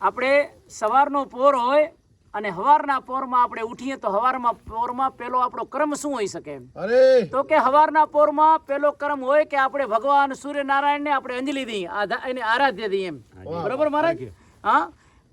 આપણે સવારનો પોર હોય અને હવારના પોરમાં આપણે ઉઠીએ તો હવારમાં પોરમાં પેલો આપણો કર્મ શું હોઈ શકે? અરે! તો કે હવારના પોરમાં પેલો કર્મ હોય કે આપણે ભગવાન સૂર્યનારાયણને આપણે અંજલિ દઈએ એને આરાધ્ય દઈએ એમ. બરોબર મહારાજ? હા?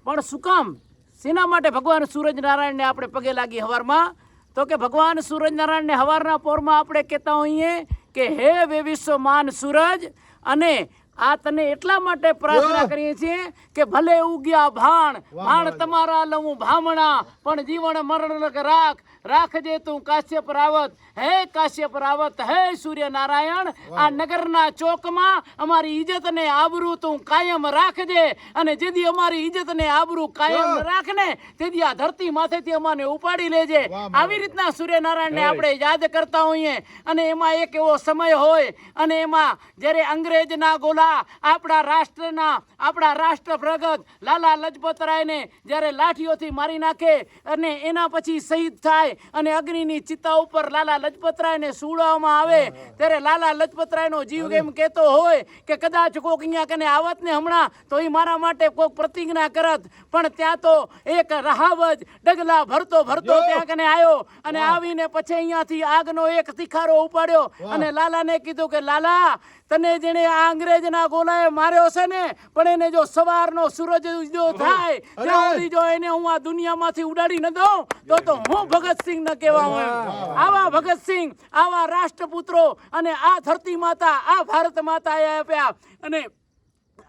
પણ શું કામ? શેના માટે ભગવાન સૂરજનારાયણને આપણે પગે લાગી હવારમાં? તો કે ભગવાન સૂરજનારાયણને હવારના પોરમાં આપણે કહેતા હોઈએ કે હે વે વિશ્વમાન સૂરજ અને આ તને એટલા માટે પ્રાર્થના કરીએ છીએ કે ભલે ઉગ્યા ભાણ ભાણ તમારા લઉં ભામણા પણ જીવન મરણ રાખ. રાખજે તું કાશ્યપ રાવત. હે કાશ્યપ રાવત હે સૂર્યનારાયણ આ નગરના ચોકમાં અમારી ઇજ્જત ને આબરૂ તું કાયમ રાખજે અને જેથી અમારી ઇજ્જત ને આબરૂ કાયમ રાખને તેથી આ ધરતી માથેથી અમાને ઉપાડી લેજે. આવી રીતના સૂર્યનારાયણને આપણે યાદ કરતા હોઈએ અને એમાં એક એવો સમય હોય અને એમાં જ્યારે અંગ્રેજના ગોલા આપણા રાષ્ટ્રના આપણા રાષ્ટ્ર પ્રગત લાલા લજપતરાયને જ્યારે લાઠીઓથી મારી નાખે અને એના પછી શહીદ થાય અને અગ્નિની ચિતા ઉપર લાલા લજપતરાયને સુડાવવામાં આવે. ત્યારે લાલા લજપતરાયનો જીવ એમ કહેતો હોય કે કદાચ કોક અહીંયા કને આવત ને હમણાં તો એ મારા માટે કોક પ્રતિજ્ઞા કરત. પણ ત્યાં તો એક રહાવજ ડગલા ભરતો ભરતો ત્યાં કને આવ્યો અને આવીને પછી અહીંયાથી આગનો એક તિખારો ઉપાડ્યો અને લાલાને કીધું કે લાલા તને જેને આ અંગ્રેજના ગોલાએ માર્યો છે ને પણ એને જો સવારનો સૂરજ ઉદયો થાય ત્યાં સુધી જો એને હું આ દુનિયામાંથી ઉડાડી ન દઉં તો તો હું ભગતસિંહ ન કહેવામાં આવા. ભગતસિંહ આવા રાષ્ટ્રપુત્રો અને આ ધરતી માતા આ ભારત માતાએ આપ્યા. અને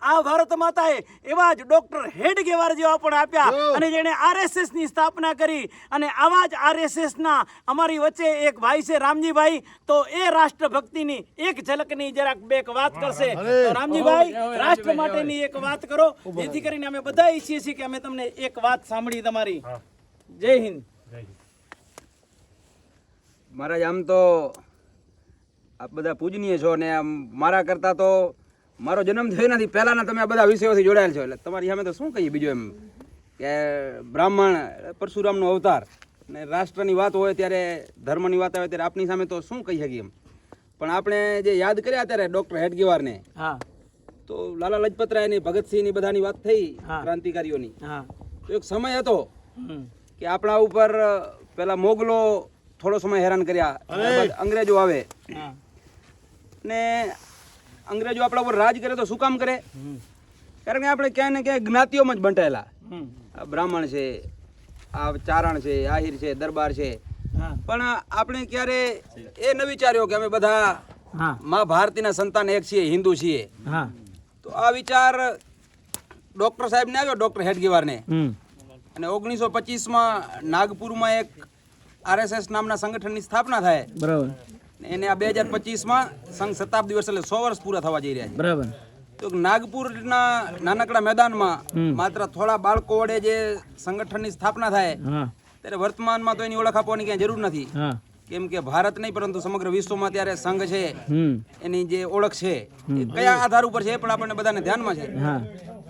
આ ભારત માતાએ એવા જ ડોક્ટર હેડગેવાર જેવા પણ આપ્યા. અને જેણે આરએસએસની સ્થાપના કરી. અને આવા જ આરએસએસ ના અમારી વચ્ચે એક ભાઈ છે રામજીભાઈ. તો એ રાષ્ટ્રભક્તિની એક ઝલકની જરાક બે એક વાત કરશે. તો રામજીભાઈ રાષ્ટ્ર માટેની એક વાત કરો. જેથી કરીને અમે બધા ઈચ્છીએ છીએ કે અમે તમને એક વાત સાંભળી તમારી. જય હિન્દ. મહારાજ આમ તો આપ બધા પૂજનીય છો ને આમ મારા કરતા તો મારો જન્મ થયો નથી. પહેલાના તમે આ બધા વિષયોથી જોડાયેલ છો. એટલે તમારી સામે તો શું કહીએ બીજું એમ? કે બ્રાહ્મણ પરશુરામનો અવતાર ને રાષ્ટ્રની વાત હોય ત્યારે ધર્મની વાત આવે ત્યારે આપની સામે તો શું કહી શકીએ એમ? પણ આપણે જે યાદ કર્યા ત્યારે ડૉક્ટર હેડગેવારને હા. તો લાલા લજપતરાયની ભગતસિંહની બધાની વાત થઈ. ક્રાંતિકારીઓની. હા. તો એક સમય હતો કે આપણા ઉપર પેલા મોગલો થોડો સમય હેરાન કર્યા. ત્યારબાદ અંગ્રેજો આવે. ને અંગ્રેજો આપણા ઉપર રાજ કરે તો શું કામ કરે? કારણ કે આપણે ક્યાંય ને ક્યાંય જ્ઞાતિઓમાં જ બંટાયેલા. આ બ્રાહ્મણ છે આ ચારણ છે આહિર છે દરબાર છે. પણ આપણે ક્યારે એ ન વિચાર્યો કે અમે બધા મા ભારતીના સંતાન એક છીએ હિન્દુ છીએ. હા. તો આ વિચાર ડોક્ટર સાહેબ ને આવ્યો ડોક્ટર હેડગેવાર ને અને ઓગણીસો પચીસમાં નાગપુરમાં એક આરએસએસ નામના સંગઠનની સ્થાપના થાય. બરાબર. એને આ બે હજાર પચીસમાં સંઘ શતાબ્દી વર્ષ એટલે સો વર્ષ પૂરા થવા જઈ રહ્યા છે. બરાબર. તો નાગપુરના નાનકડા મેદાનમાં માત્ર થોડા બાળકો વડે જે સંગઠનની સ્થાપના થાય ત્યારે વર્તમાનમાં તો એની ઓળખ આપવાની ક્યાંય જરૂર નથી. કેમ કે ભારત નહીં પરંતુ સમગ્ર વિશ્વમાં ત્યારે સંઘ છે. એની જે ઓળખ છે એ કયા આધાર ઉપર છે એ પણ આપણને બધાને ધ્યાનમાં છે.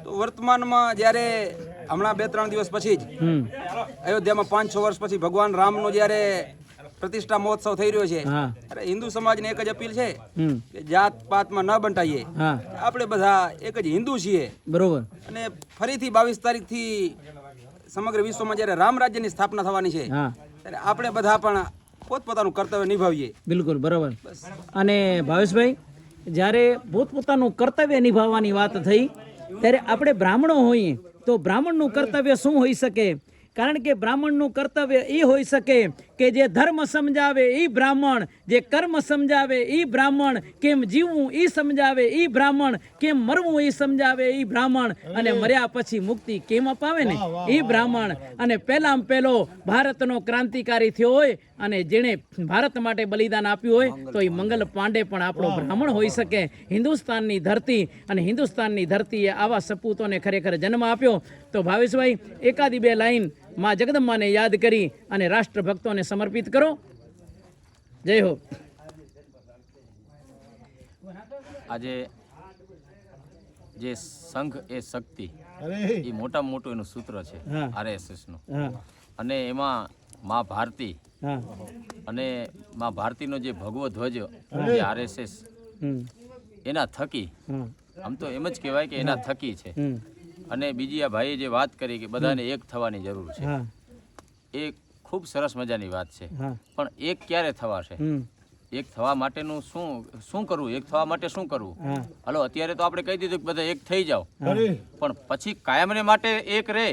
તો વર્તમાનમાં જ્યારે હમણાં બે ત્રણ દિવસ પછી જ. અયોધ્યામાં પાંચ છ વર્ષ પછી ભગવાન રામનો જ્યારે પ્રતિષ્ઠા મહોત્સવ થઈ રહ્યો છે અરે હિન્દુ સમાજને એક જ અપીલ છે કે જાત પાતમાં ન બંટાઈએ. આપણે બધા એક જ હિન્દુ છીએ. બરોબર. અને ફરીથી બાવીસ તારીખથી સમગ્ર વિશ્વમાં જ્યારે રામ રાજ્યની સ્થાપના થવાની છે ત્યારે આપણે બધા પણ પોતપોતાનું કર્તવ્ય નિભાવીએ. બિલકુલ બરાબર. અને ભાવેશભાઈ જ્યારે પોતપોતાનું કર્તવ્ય નિભાવવાની વાત થઈ ત્યારે આપણે બ્રાહ્મણો હોઈએ તો બ્રાહ્મણનું કર્તવ્ય શું હોઈ શકે? કારણ કે બ્રાહ્મણનું કર્તવ્ય એ હોઈ શકે કે જે ધર્મ સમજાવે એ બ્રાહ્મણ જે કર્મ સમજાવે એ બ્રાહ્મણ કેમ જીવવું એ સમજાવે એ બ્રાહ્મણ કેમ મરવું એ સમજાવે એ બ્રાહ્મણ અને મર્યા પછી મુક્તિ કેમ અપાવે ને? એ બ્રાહ્મણ. અને પહેલામાં પહેલો ભારતનો ક્રાંતિકારી થયો હોય અને જેણે ભારત માટે બલિદાન આપ્યું હોય તો એ મંગલ પાંડે પણ આપણો બ્રાહ્મણ હોઈ શકે. હિન્દુસ્તાનની ધરતી અને હિન્દુસ્તાનની ધરતીએ આવા સપૂતોને ખરેખર જન્મ આપ્યો. તો ભાવેશભાઈ એકાદી બે લાઈનમાં જગદમ્માને યાદ કરી અને રાષ્ટ્રભક્તોને સમર્પિત કરો. જય હો. આજે જે સંઘ એ શક્તિ એ મોટામાં મોટું એનું સૂત્ર છે. આરએસએસનું. અને એમાં મા ભારતી અને મા ભારતીનો જે ભગવો ધ્વજ જે આરએસએસ એના થકી આમ તો એમ જ કહેવાય કે એના થકી છે. અને બીજી આ ભાઈએ જે વાત કરી કે બધાને એક થવાની જરૂર છે. એ ખૂબ સરસ મજાની વાત છે. પણ એક ક્યારે થવાશે? એક થવા માટેનું શું શું કરવું? એક થવા માટે શું કરવું? હલો અત્યારે તો આપણે કહી દીધું કે બધા એક થઈ જાઓ. પણ પછી કાયમને માટે એક રહે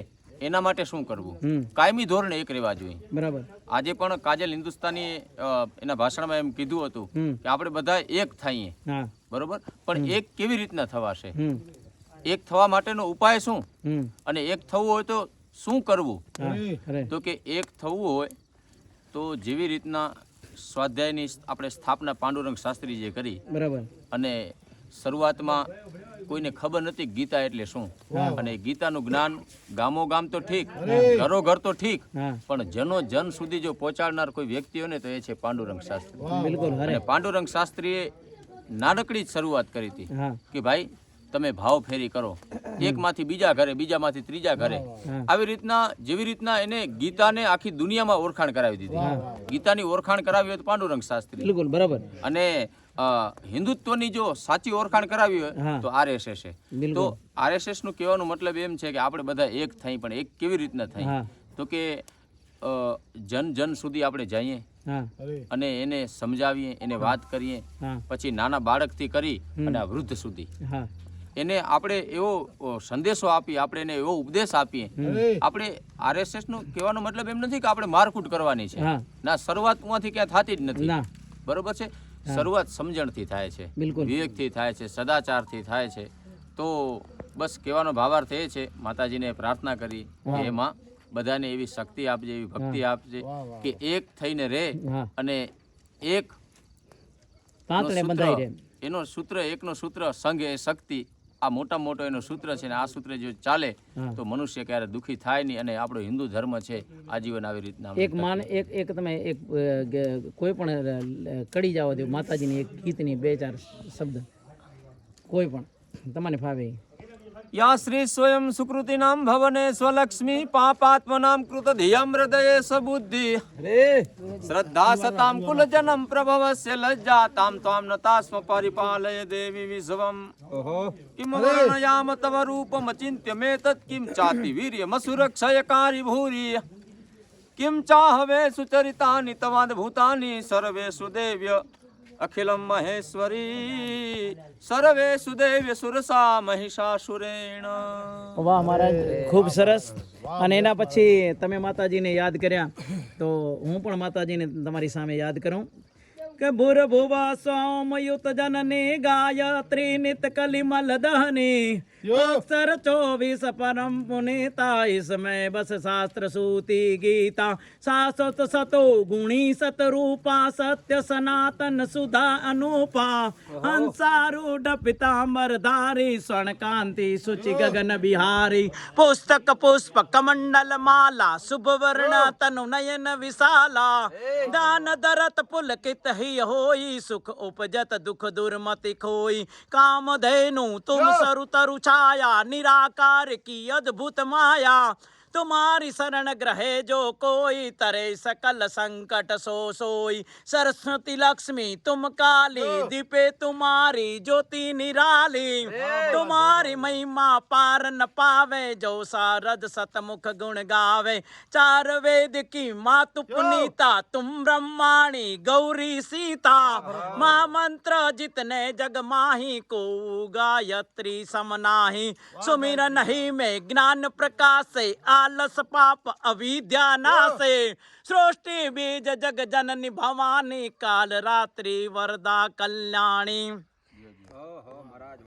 એના માટે શું કરવું? કાયમી ધોરણે એક રહેવા જોઈએ. બરાબર. આજે પણ કાજલ હિન્દુસ્તાની એના ભાષણમાં એમ કીધું હતું કે આપણે બધા એક થઈએ. બરોબર? પણ એક કેવી રીતના થવાશે? એક થવા માટેનો ઉપાય શું? અને એક થવું હોય તો શું કરવું? તો કે એક થવું હોય તો જેવી રીતના સ્વાધ્યાયની આપણે સ્થાપના પાંડુરંગ શાસ્ત્રી જે કરી બરાબર. અને શરૂઆતમાં કોઈને ખબર નથી ગીતા એટલે શું. અને ગીતાનું જ્ઞાન ગામો ગામ તો ઠીક ઘરો ઘર તો ઠીક પણ જનો જન સુધી જો પહોંચાડનાર કોઈ વ્યક્તિ હોય ને તો એ છે પાંડુરંગ શાસ્ત્રી. અને પાંડુરંગ શાસ્ત્રીએ નાનકડી જ શરૂઆત કરી હતી કે ભાઈ તમે ભાવ ફેરી કરો. એકમાંથી બીજા ઘરે બીજામાંથી ત્રીજા ઘરે. આવી રીતના જેવી રીતના એને ગીતાને આખી દુનિયામાં ઓળખાણ કરાવી દીધી. ગીતાની ઓળખાણ કરાવી હોય તો પાંડુરંગ શાસ્ત્રી. બિલકુલ બરાબર. અને હિન્દુત્વની જો સાચી ઓળખાણ કરાવી હોય તો આરએસએસ છે તો આરએસએસનું કહેવાનો મતલબ એમ છે કે આપણે બધા એક થઈ પણ એક કેવી રીતના થઈ? તો કે જન જન સુધી આપણે જઈએ અને એને સમજાવીએ એને વાત કરીએ પછી નાના બાળકથી કરી અને વૃદ્ધ સુધી. એને આપણે એવો સંદેશો આપીએ આપણે એને એવો ઉપદેશ આપીએ. આપણે આરએસએસનું કહેવાનો મતલબ એમ નથી કે આપણે મારકૂટ કરવાની છે. ના ના શરૂઆતમાંથી ક્યાં થતી જ નથી. બરોબર છે? શરૂઆત સમજણથી થાય છે બિલકુલ. વિવેકથી થાય છે સદાચારથી થાય છે. તો બસ કહેવાનો ભાવાર્થ એ છે માતાજીને પ્રાર્થના કરી કે એમાં બધાને એવી શક્તિ આપજે એવી ભક્તિ આપજે કે એક થઈને રહે અને એક એનો સૂત્ર એકનો સૂત્ર સંઘ એ શક્તિ આ મોટા મોટો એનો સૂત્ર છે ને આ સૂત્ર જો ચાલે તો મનુષ્ય ક્યારે દુખી થાય નહીં અને આપણો હિન્દુ ધર્મ છે આજીવન આવી રીતના એક માન એક એક તમે એક કોઈ પણ કડી જાવ દો માતાજીની એક ગીતની બે ચાર શબ્દ. કોઈ પણ. તમને ફાવે. યા શ્રી સ્વયં સુકૃતિનામ ભવને સ્વલક્ષ્મી પાપાત્મનામ કૃત ધિયમ હૃદયે સબુદ્ધિ શ્રદ્ધા સતામ કુલજનમ પ્રભવસ્ય લજ્જાતામ ત્વામ નતાસ્મ પરિપાલય દેવી વિશ્વમ કિમ વર્ણયામ તવ રૂપમ ચિંત્ય મે તત્ કિમ ચાતિ વીર્યમસુરક્ષયકારી ભૂરી કિમ ચાહવે સુચરિતાની તવાદભૂતાની સર્વેષુ દેવ્ય અખિલમ મહેશ્વરી સર્વે સુદેવ્ય સુરસા મહિષાસુરેણ વાહ મહારાજ ખૂબ સરસ અને એના પછી તમે માતાજીને યાદ કર્યા તો હું પણ માતાજીને તમારી સામે યાદ કરું. કે ભૂર ભુવા સોમયુત જનની ગાયત્રી નિત કલિમલ દહની अक्षर चौबीस परम पुनीता इसमें बस शास्त्र सूती गीता शाश्वत सतो गुणी सतरूपा सत्य सनातन सुधा अनुपा हंसारूढ़ पिताम्बरधारी स्वर्ण कांति सुचि गगन बिहारी पुस्तक पुष्प कमंडल माला शुभ वर्ण तनु नयन विशाला दान दरत पुलकित ही होई सुख उपजत दुख दुर्मति खोई काम धेनु तुम सरु तरु छा छाया निराकार की अद्भुत माया तुम्हारी शरण ग्रहे जो कोई तरे सकल संकट सो सोई सरस्वती लक्ष्मी तुम काली दीपे तुम्हारी ज्योति निराली तुम्हारी महिमा पार न पावे जो सारद सतमुख गुण गावे चार वेद की मातु पुनीता तुम ब्रह्माणी गौरी सीता माँ मंत्र जितने जग माही को गायत्री समनाही सुमिरन ही में ज्ञान प्रकाश से આલસ પાપ અવિદ્યા નાશે સૃષ્ટિ બીજ જગ જનની ભવાની કાલ રાત્રિ વરદા કલ્યાણી